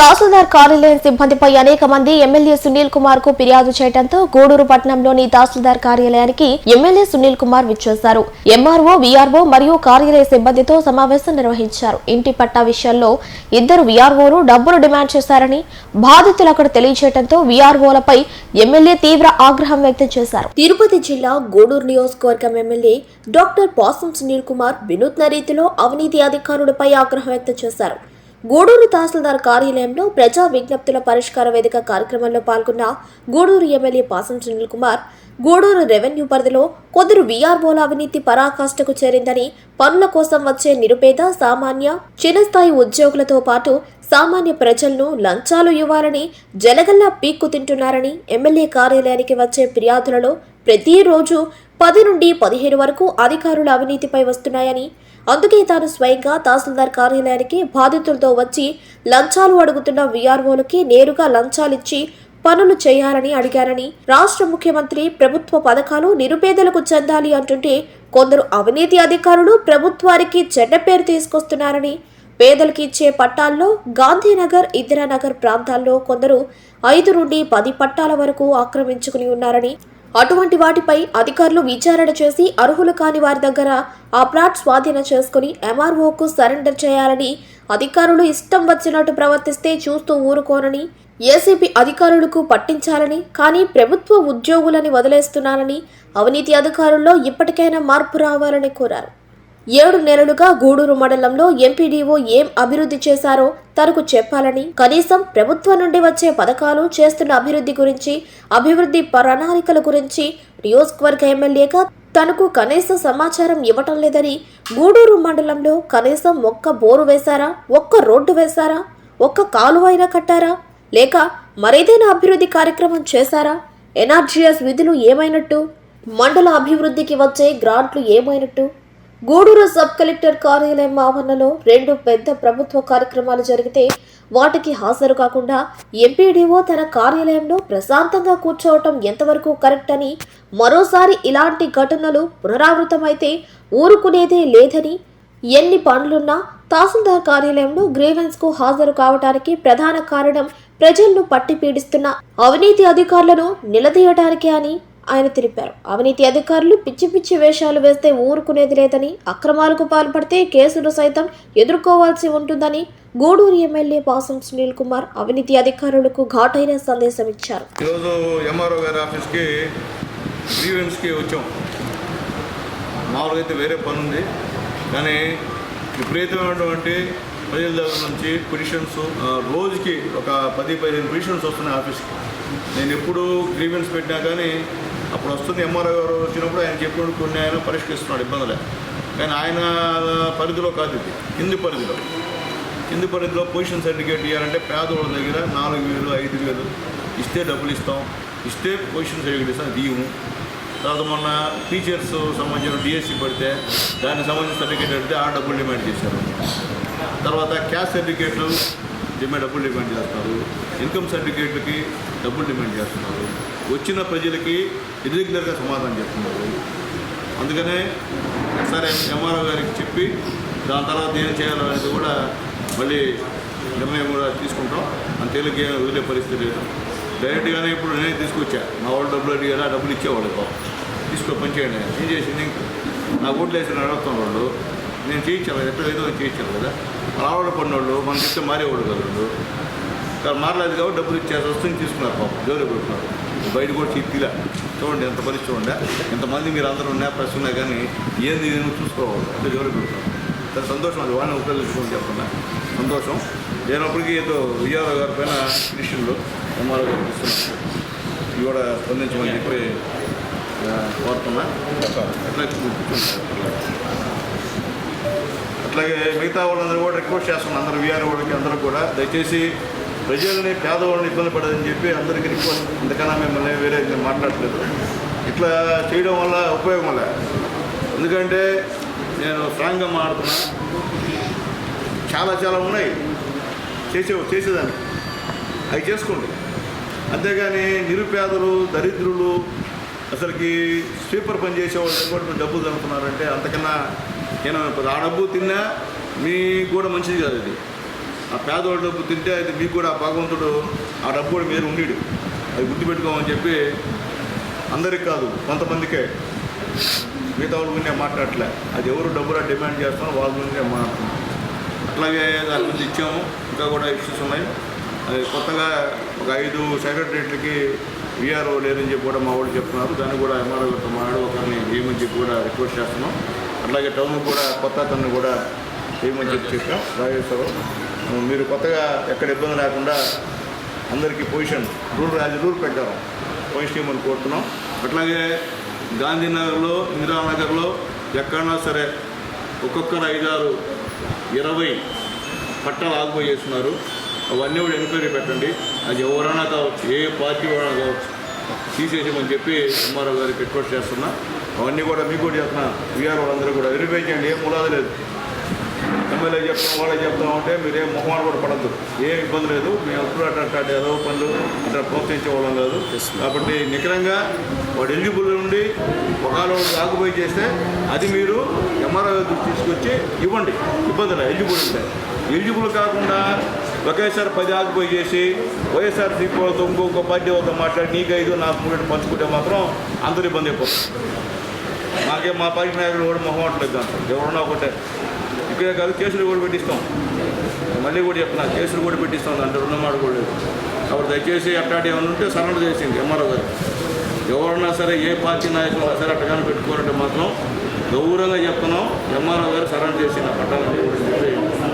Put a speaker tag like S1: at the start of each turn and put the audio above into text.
S1: తహసీల్దార్ కార్యాలయం సిబ్బందిపై అనేక మంది ఎమ్మెల్యే సునీల్ కుమార్కు ఫిర్యాదు చేయడంతో గూడూరు పట్టణంలోని తహసీల్దార్ కార్యాలయానికి ఎమ్మెల్యే సునీల్ కుమార్ విచ్చేశారు. ఎంఆర్ఓ వీఆర్ఓ మరియు కార్యాలయ సిబ్బందితో సమావేశం నిర్వహించారు. ఇంటి పట్టా విషయంలో ఇద్దరు వీఆర్ఓలు డబ్బులు డిమాండ్ చేశారని బాధితులు అక్కడ తెలియజేయడంతో వీఆర్ఓలపై ఎమ్మెల్యే తీవ్ర ఆగ్రహం వ్యక్తం చేశారు. తిరుపతి జిల్లా గూడూరు నియోజకవర్గం ఎమ్మెల్యే డాక్టర్ పాసం సునీల్ కుమార్ వినూత్న రీతిలో అవినీతి అధికారులపై ఆగ్రహం వ్యక్తం చేశారు. గూడూరు తహసీల్దార్ కార్యాలయంలో ప్రజా విజ్ఞప్తుల పరిష్కార వేదిక కార్యక్రమంలో పాల్గొన్న గూడూరు ఎమ్మెల్యే పాసం సునీల్ కుమార్ గూడూరు రెవెన్యూ పరిధిలో కొందరు వీఆర్ఓల అవినీతి పరాకాష్ఠకు చేరిందని పనుల కోసం వచ్చే నిరుపేద సామాన్య చిన్నస్థాయి ఉద్యోగులతో పాటు సామాన్య ప్రజలను లంచాలు ఇవ్వాలని జలగల్లా పీక్కు తింటున్నారని ఎమ్మెల్యే కార్యాలయానికి వచ్చే ఫిర్యాదులలో ప్రతిరోజు పది నుండి పదిహేను వరకు అధికారుల అవినీతిపై వస్తున్నాయని అందుకే తాను స్వయంగా తహసీల్దార్ కార్యాలయానికి బాధితులతో వచ్చి లంచాలు అడుగుతున్న వీఆర్ఓలకి నేరుగా లంచాలిచ్చి పనులు చేయాలని అడిగారని రాష్ట్ర ముఖ్యమంత్రి ప్రభుత్వ పథకాలు నిరుపేదలకు చెందాలి అంటుంటే కొందరు అవినీతి అధికారులు ప్రభుత్వానికి చెడ్డ పేరు తీసుకొస్తున్నారని పేదలకు ఇచ్చే పట్టాల్లో గాంధీనగర్ ఇందిరానగర్ ప్రాంతాల్లో కొందరు ఐదు నుండి పది పట్టాల వరకు ఆక్రమించుకుని ఉన్నారని అటువంటి వాటిపై అధికారులు విచారణ చేసి అర్హులు కాని వారి దగ్గర ఆ ప్లాట్ స్వాధీనం చేసుకుని ఎంఆర్ఓకు సరెండర్ చేయాలని అధికారులు ఇష్టం వచ్చినట్టు ప్రవర్తిస్తే చూస్తూ ఊరుకోనని ఏసీపీ అధికారులకు పట్టించాలని కానీ ప్రభుత్వ ఉద్యోగులని వదిలేస్తున్నారని అవినీతి అధికారుల్లో ఇప్పటికైనా మార్పు రావాలని కోరారు. ఏడు నెలలుగా గూడూరు మండలంలో ఎంపీడీఓ ఏం అభివృద్ధి చేశారో తనకు చెప్పాలని కనీసం ప్రభుత్వం నుండి వచ్చే పథకాలు చేస్తున్న అభివృద్ధి గురించి అభివృద్ధి ప్రణాళికల గురించి నియోజకవర్గ ఎమ్మెల్యేగా తనకు కనీస సమాచారం ఇవ్వటం లేదని గూడూరు మండలంలో కనీసం ఒక్క బోరు వేశారా? ఒక్క రోడ్డు వేశారా? ఒక్క కాలువైనా కట్టారా? లేక మరేదైనా అభివృద్ధి కార్యక్రమం చేశారా? ఎన్ఆర్జీఎస్ విధులు ఏమైనట్టు? మండల అభివృద్ధికి వచ్చే గ్రాంట్లు ఏమైనట్టు? గూడూరు సబ్ కలెక్టర్ కార్యాలయం ఆవరణలో రెండు పెద్ద ప్రభుత్వ కార్యక్రమాలు జరిగితే వాటికి హాజరు కాకుండా ఎంపీడీఓ తన కార్యాలయంలో ప్రశాంతంగా కూర్చోవటం ఎంతవరకు కరెక్ట్ అని మరోసారి ఇలాంటి ఘటనలు పునరావృతమైతే ఊరుకునేదే లేదని ఎన్ని పనులున్నా తహసీల్దార్ కార్యాలయంలో గ్రీవెన్స్కు హాజరు కావటానికి ప్రధాన కారణం ప్రజలను పట్టి పీడిస్తున్న అవినీతి అధికారులను నిలదీయటానికే అని ఆయన తెలిపారు. అవినీతి అధికారులు పిచ్చి పిచ్చి వేషాలు వేస్తే ఊరుకునేది లేదని అక్రమాలకు పాల్పడితే కేసులు సైతం ఎదుర్కోవాల్సి ఉంటుందని గూడూరు ఎమ్మెల్యే పాసం సునీల్ కుమార్ అవినీతి అధికారులకు ఘాటైన సందేశం ఇచ్చారు.
S2: ఈరోజు ఎంఆర్ఓ గారి ఆఫీస్కి గ్రీవెన్స్కి వచ్చాం. మామూలుగా అయితే వేరే పని ఉంది కానీ విపరీతమైనటువంటి ప్రజల దగ్గర నుంచి పిటిషన్స్ రోజుకి ఒక పది పదిహేను పిటిషన్స్ వస్తున్నాయి ఆఫీస్కి. నేను ఎప్పుడు గ్రీవెన్స్ పెట్టినా కానీ అప్పుడు వస్తుంది ఎంఆర్ఓ గారు వచ్చినప్పుడు ఆయన చెప్పినప్పుడు కొన్ని ఆయన పరిష్కరిస్తున్నాడు ఇబ్బందులే. కానీ ఆయన పరిధిలో కాదు ఇది కింది పరిధిలో. కింది పరిధిలో పొజిషన్ సర్టిఫికేట్ ఇవ్వాలంటే పేదవాళ్ళ దగ్గర నాలుగు వేలు ఐదు వేలు ఇస్తే డబ్బులు ఇస్తాం. ఇస్తే పొజిషన్ సర్టిఫికేట్ ఇస్తాం దీము. తర్వాత మొన్న టీచర్స్ సంబంధించిన డిఎస్సి పడితే దానికి సంబంధించిన సర్టిఫికేట్ పెడితే ఆ డబ్బులు డిమాండ్ చేశారు. తర్వాత క్యాస్ట్ సర్టిఫికేట్లు డిమాండ్ డబ్బులు డిమాండ్ చేస్తున్నారు ఇన్కమ్ సర్టిఫికేట్లకి డబ్బులు డిమాండ్ చేస్తున్నారు. వచ్చిన ప్రజలకి ఇర్రెగ్యులర్గా సమాధానం చెప్తున్నారు. అందుకనే ఒకసారి ఎంఆర్ఓ గారికి చెప్పి దాని తర్వాత ఏం చేయాలో అనేది కూడా మళ్ళీ నిర్ణయం కూడా తీసుకుంటాం. అంత తేలిక వదిలే పరిస్థితి లేదు. డైరెక్ట్గానే ఇప్పుడు నేనే తీసుకొచ్చా. మా వాళ్ళు డబ్బులు అడిగారా డబ్బులు ఇచ్చేవాళ్ళు తీసుకో పని చేయండి. ఏం చేసింది? నా ఓట్లు వేసిన అడుగుతున్న వాళ్ళు. నేను చేయించాను ఎట్లా ఏదో చేయించాను కదా? ఆవిడ పడినోళ్ళు మనం చెప్తే మారేవాడు కదా వాళ్ళు. కానీ మారలేదు కాబట్టి డబ్బులు ఇచ్చేసి వస్తుంది తీసుకున్నారు పాపం జోలి పెడుతున్నారు బయట కూడా చిత్తిలా చూడండి ఎంత పరిస్థితి ఉండే ఎంతమంది మీరు అందరూ ఉన్నా ప్రెస్ ఉన్నా కానీ ఏంది నేను చూసుకోవాలి. అంటే జోలి చాలా సంతోషం అది. వాళ్ళని ఉపయోగించుకోమని చెప్పకుండా సంతోషం. లేనప్పటికీ ఏదో విజయరావు గారి పైన పిటిషన్లు ఎంఆర్ఓ గారు ఇస్తున్నారు. ఇవి కూడా స్పందించమని చెప్పి కోరుతున్నా. అట్లా అట్లాగే మిగతా వాళ్ళందరూ కూడా రిక్వెస్ట్ చేస్తున్నాం అందరూ వీఆర్ వాళ్ళకి అందరూ కూడా. దయచేసి ప్రజల్ని పేదవాళ్ళని ఇబ్బంది పడదని చెప్పి అందరికీ రిక్వెస్ట్ అందుకన్నా మిమ్మల్ని వేరే మాట్లాడలేదు. ఇట్లా చేయడం వల్ల ఉపయోగం వల్ల ఎందుకంటే నేను స్ట్రాంగ్గా మాట్లాడుతున్నా. చాలా చాలా ఉన్నాయి. చేసే చేసేదాన్ని. అవి చేసుకోండి. అంతేగాని నిరుపేదలు దరిద్రులు అసలుకి స్వీపర్ పని చేసేవాళ్ళు కూడా డబ్బులు జరుగుతున్నారంటే అంతకన్నా నేను ఆ డబ్బు తిన్నా మీకు కూడా మంచిది కాదు ఇది. ఆ పేదవాడి డబ్బు తింటే అది మీకు కూడా ఆ భగవంతుడు ఆ డబ్బు కూడా మీరు ఉండి అది గుర్తుపెట్టుకోమని చెప్పి అందరికి కాదు కొంతమందికే. మిగతా వాళ్ళ గురించి మాట్లాడలే అది ఎవరు డబ్బులా డిమాండ్ చేస్తున్నారో వాళ్ళ గురించి మాట్లాడుతున్నాం. అట్లాగే దాని గురించి ఇచ్చాము. ఇంకా కూడా ఇష్యూస్ ఉన్నాయి. అది కొత్తగా ఒక ఐదు సెక్రటరీలకి విఆర్ఓ లేదని చెప్పి కూడా మా వాళ్ళు చెప్తున్నారు. దాన్ని కూడా ఎంఆర్ఓ గారితో మాట్లాడి ఒకరిని ఏమని చెప్పి కూడా రిక్వెస్ట్ చేస్తున్నాం. అట్లాగే టౌన్ కూడా కొత్త అతన్ని కూడా చేయమని చెప్పి. చెప్పాం రాజేశ్వరరావు మీరు కొత్తగా ఎక్కడ ఇబ్బంది లేకుండా అందరికీ పొజిషన్ రూల్ రాజు రూల్ పెట్టారు పొజిషన్ ఇవ్వమని కోరుతున్నాం. అట్లాగే గాంధీనగర్లో ఇందిరానగర్లో ఎక్కడన్నా సరే ఒక్కొక్కరు ఐదారు ఇరవై పట్టాలు ఆగిపోయేస్తున్నారు అవన్నీ కూడా ఎంక్వైరీ పెట్టండి. అది ఎవరైనా కావచ్చు ఏ పార్టీ వాళ్ళైనా కావచ్చు తీసేసామని చెప్పి ఎంఆర్ఓ గారికి రిక్వెస్ట్ చేస్తున్నా. అవన్నీ కూడా మీకు కూడా చెప్తున్నా వీఆర్ వాళ్ళందరూ కూడా. వెరిఫై చేయండి ఏం ములాది లేదు. ఎమ్మెల్యే చెప్తాం వాళ్ళే చెప్తాం అంటే మీరేం మొహమాట కూడా పడద్దు. ఏం ఇబ్బంది లేదు. మేము ఎప్పుడు అట్లా ఏదో పనులు అట్లా ప్రోత్సహించే వాళ్ళం కాదు. కాబట్టి నిఖరంగా వాడు ఎలిజిబుల్ నుండి ఒకవేళ ఆకుపోయి చేస్తే అది మీరు ఎంఆర్ఓ తీసుకొచ్చి ఇవ్వండి. ఇబ్బంది లేదు. ఎలిజిబుల్ ఉంటే. ఎలిజిబుల్ కాకుండా ఒకేసారి పది ఆకుపోయి చేసి వైఎస్ఆర్ వాళ్ళతో ఇంకొక పార్టీ వాళ్ళతో మాట్లాడి నీకు ఐదు నాకు మూడు పంచుకుంటే మాత్రం అందరు ఇబ్బంది అయిపోతుంది మాకే మా పార్టీ నాయకులు కూడా మొహం అట్లేదు దాంట్లో. ఎవరన్నా ఒకటే. ఇక్కడే కాదు కేసులు కూడా పెట్టిస్తాం. మళ్ళీ కూడా చెప్తున్నా కేసులు కూడా పెట్టిస్తాం దాంట్లో. రుణం మాట కూడా లేదు. దయచేసి అట్లాంటి ఏమైనా ఉంటే సరెండర్ చేసింది ఎంఆర్ఓ గారు. ఎవరన్నా సరే ఏ పార్టీ నాయకులు సరే అట్టగానే పెట్టుకోవాలంటే మాత్రం గౌరవంగా చెప్తున్నాం. ఎంఆర్ఓ గారు సరెండర్ చేసింది ఆ పట్టాలని